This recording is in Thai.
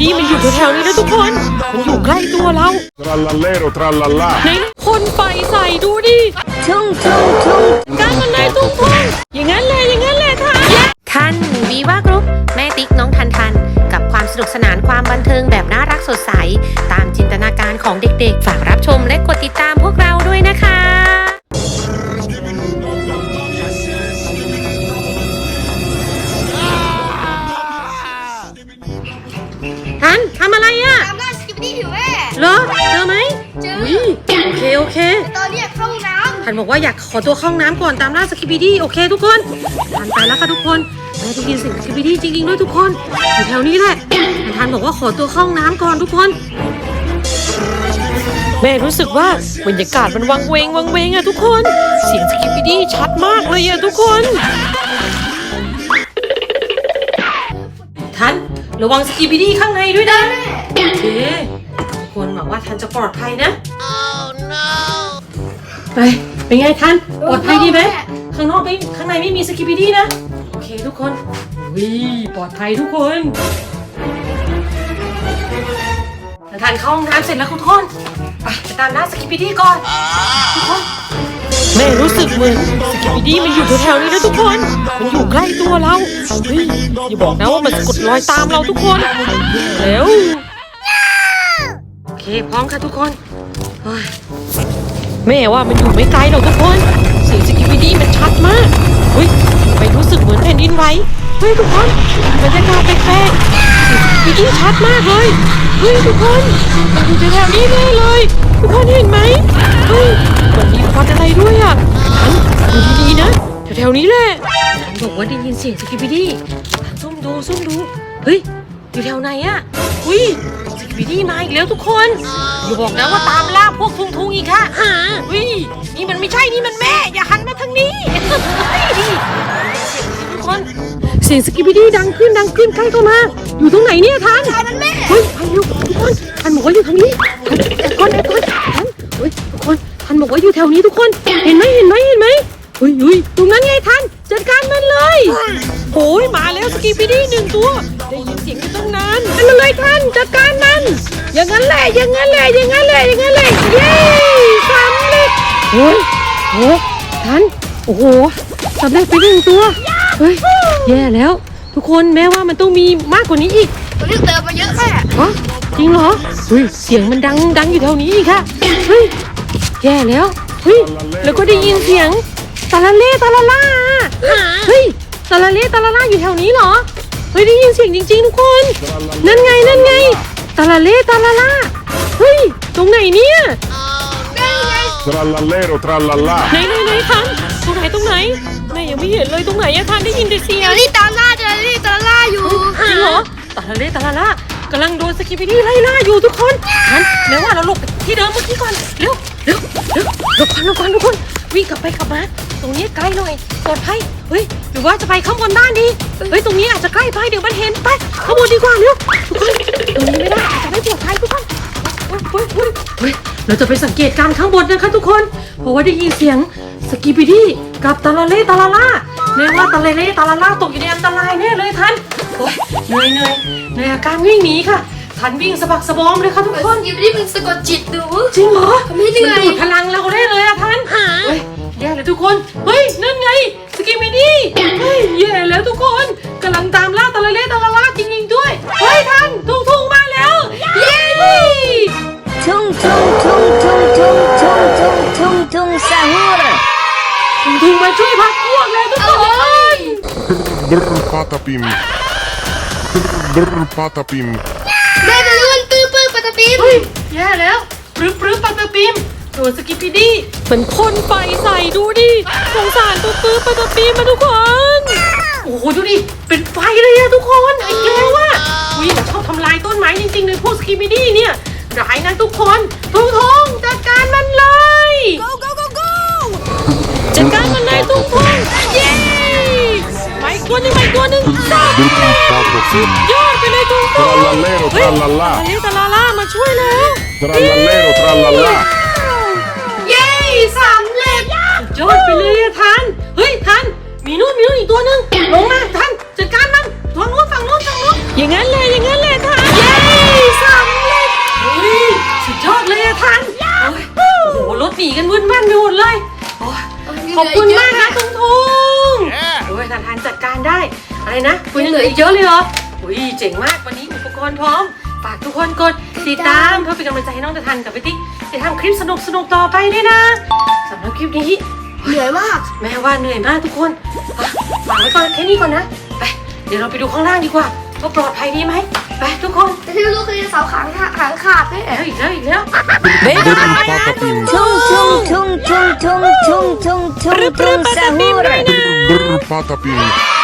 ดีมันอยู่แถวๆนี้แล้วทุกคน มันอยู่ใกล้ตัวเรา Trallallero trallallà. ไหนคนไฟใส่ดูดิทุ่งทุ่งทุ่งการมันไหนทุกคน อย่างนั้นเลยอย่างนั้นเลยค่ะทันวีว่ากรุ๊ปแม่ติ๊กน้องทันทัน กับความสนุกสนานความบันเทิงแบบน่ารักสดใส ตามจินตนาการของเด็กๆ ฝากรับชมและกดติดตามพวกเรา เหรอเจอไหมเจออุ๊ยโอเคโอเค ตอนเนี้ยเข้าน้ทันบอกว่าอยากขอตัวเข้าห้องน้ำก่อนตามล่าสกิปปี้ดี้โอเคทุกคนทันไปแล้วค่ะทุกคนแม่ได้ยินเสียงสกิปปี้ดี้จริงๆด้วยทุกคนอยู่แถวนี้แหละแต่ทันบอกว่าขอตัวเข้าห้องน้ำก่อนทุกคน แม่รู้สึกว่าบรรยากาศมันวังเวงวังเวงอะทุกคน เสียงสกิปปี้ดี้ชัดมากเลยอะทุกคน ทันระวังสกิปปี้ดี้ข้างในด้วยนะโอเคทุกคน หวังว่าทันจะปลอดภัยนะไปเป็นไงทันปลอดภัยดีไหมข้างนอกไม่ข้างในไม่มีสกิปปี้ดี้นะ โอเคทุกคนวิปลอดภัยทุกคนทันเข้าห้องน้ำเสร็จแล้วทุกคนไปไปตามล่าสกิปปี้ดี้ก่อนทุกคนแม่รู้สึกเหมือนสกิปปี้ดี้มันอยู่แถวๆนี้นะทุกคน มันอยู่ใกล้ตัวเราเฮ้ยอย่าบอกนะว่ามันสะกดรอยตามเราทุกคนเร็วโอ เคพร้อมค่ะทุกคนเฮ้ยแม่ว่ามันอยู่ไม่ไกลหรอกทุกคนเสียงสกิปปี้ดี้มันชัดมากเฮ้ยไปรู้สึกเหมือนแผ่นดินไหวเฮ้ยทุกคนบรรยากาศแปลกๆเสียงสกิปปี้ดี้ชัดมากเลยเฮ้ยทุกคนมันอยู่แถวๆนี้แน่เลย ทุกคนเห็นไหมเฮ้ยมันมีควันอะไรด้วยอะฉันดูดีๆนะแถวๆนี้แหละฉันบอกว่าได้ยินเสียงสกิปปี้ดี้ซุ่มดูซุ่มดูเฮ้ยอยู่แถวไหนอะอุ้ย สกิปปี้ดี้มาอีกแล้วทุกคนอย่าบอกนะว่าตามล่าพวกทุงทุงๆอีกค่ะหาวินี่มันไม่ใช่นี่มันแม่ อย่าหันมาทางนี้เฮ้ยทุกคนเสียงสกิปปี้ดี้ดังขึ้นดังขึ้นใกล้เข้ามาอยู่ตรงไหนเนี่ยทันำตามมันแม่เฮ้ยไปเร็วทุกคนทันบอกว่าอยู่ทางนี้ทันแอบก่อนแอบก่อนทันเฮ้ยทุกคนทันบอกว่าอยู่แถวนี้ทุกคนเห็นไหมเห็นไหมเห็นไหมเฮ้ยเฮ้ยตรงนั้นไงทันจัดการมันเลยโอ้ยมาแล้วสกิปปี้ดี้หนึ่งตัวได้ยินเสียง อยู่ตั้งนานให้มันเลยทันจัดการมัน อย่างนั้นแหละอย่างนั้นแหละอย่างนั้นแหละอย่างนั้นแหละเย้สำเร็จโอ้ยโอ้ทันโอ้โหสำเร็จไปหนึ่งตัวเฮ้ยแย่แล้ว ทุกคนแม้ว่ามันต้องมีมากกว่านี้อีกตัวนี้เติมมาเยอะแม่ฮะจริงเหรอเฮ้ยเสียงมันดังดังอยู่แถวนี้อีกค่ะเฮ้ยแย่แล้วเฮ้ยแล้วก็ได้ยินเสียงตาละเล่ตาละล่าเฮ้ยตาละเล่ตาละล่าอยู่แถวนี้เหรอ เฮ้ยได้ยินเสียงจริง ๆ ทุกคน นั่นไงนั่นไงตาละเล่ตาละล่าเฮ้ยตรงไหนเนี่ยแม่ไง Trallallero trallallà. ไหนไหนไหนทันตรงไหนตรงไหนแม่ยังไม่เห็นเลยตรงไหนอะทันได้ยินแต่เสียเดี๋งยวนี้ตามล่าเดี๋ยวนี้ตามล่าอยู่จริงเหรอตาละเล่ตาละล่ากำลังโดนสกิปปี้ดี้ไล่ล่าอยู่ทุกคนทันแม้ว่าเราหลบไปที่เดิมเมื่อกี้ก่อน เร็ว เร็ว เร็วหลบก่อนหลบก่อนทุกคน วิ่งกลับไปกลับมาต รงนี้ใกล้หน่อยปลอดภัยเฮ้ยหรือว่าจะไปข้างบนบ้านดีเฮ้ยตรงนี้อาจจะใกล้ไปเดี๋ยวมันเห็นไปข้างบนดีกว่าเร็วทุกคนตรงนี้ไม่ได้อาจจะไม่ปลอดภัยทุกคนเฮ้ยเฮ้ยเฮ้ยเฮ้ยเราจะไปสังเกตการณ์ข้างบนนะคะทุกคน เพราะว่าได้ยินเสียงสกิปปี้ดี้กับตาลาเล่ตาลาล่าแม้ว่าตาลาเล่ตาลาล่าตกอยู่ในอันตรายแน่เลยทันโอ้ยเหนื่อยเหนื่อยเหนื่อยอาการวิ่งหนีค่ะทันวิ่งสะบักสะบอมเลยค่ะทุกคนสกิปปี้มันสะกดจิตดูจริงเหรอไม่เหนื่อยมันดูดพลังเราได้เลยอะทันเฮ้ย แย่เลยทุกคน เฮ้ย นั่นไง สกิมมิดี้เฮ้ย แย่แล้วทุกคนกำลังตามล่าตะละเล่ตะละล่าจริงๆด้วย เฮ้ยทันทุ่งทุ่งมาแล้ว เย้ Tung tung tung tung tung tung tung tung tung sahur. ทุงทุ่งมาช่วยพักพวกแล้วทุกคน Brr patapim. Brr patapim. แม่เป็นเรื่องตื้อปื้อปะตะปีมเฮ้ย แย่แล้วปรึ๊บปรึ๊บปัตเตอร์ปิม โดนสกิปปี้ดี้เหมือนพ่นไฟใส่ดูดิสงสารตุ๊บปื๊บปัตเตอร์ปิมมาทุกคน โอ้โหดูดิเป็นไฟเลยอะทุกคนไอ้แก้วอะอุ้ยชอบทำลายต้นไม้จริงๆเลยพวกสกิปปี้ดี้เนี่ยร้ายนะทุกคนทุงทงจัดการมันเลย go go go go จัดการมันเลยทุกคนเย้มาอีกตัวหนึงมาอีกตัวหนึงจับ Brr patapim. ยอดไปเลยทุกคน Trallallero เฮ้ย trallallà. ตาเลตาลาล่ามาช่วยแล้ว Trallallero trallallà. เขอบคุณมากนะทุงทุงโอ้ยทันทันจัดการได้ อะไรนะคุณยังเหลืออีกเยอะเลยเหรออุ้ยเจ๋งมากวันนี้อุปกรณ์พร้อม ฝากทุกคนกดติดตามเพื่อเป็นกำลังใจให้น้องทันทันกับพี่ติ๊กจะทำคลิปสนุกสนุกๆต่อไปด้วยนะสำหรับคลิปนี้เหนื่อยมากแม่ว่าเหนื่อยมากทุกคนอะฝากไว้ก่อนแค่นี้ก่อนนะไปเดี๋ยวเราไปดูข้างล่างดีกว่าว่าปลอดภัยดีไหม ไปทุกคนที่ลูกคือเสาขางหางขาดด้วยแล้วอีกแล้วอีกแล้วเบบี้ Tung tung tung tung tung tung tung tung sahur. Patapim.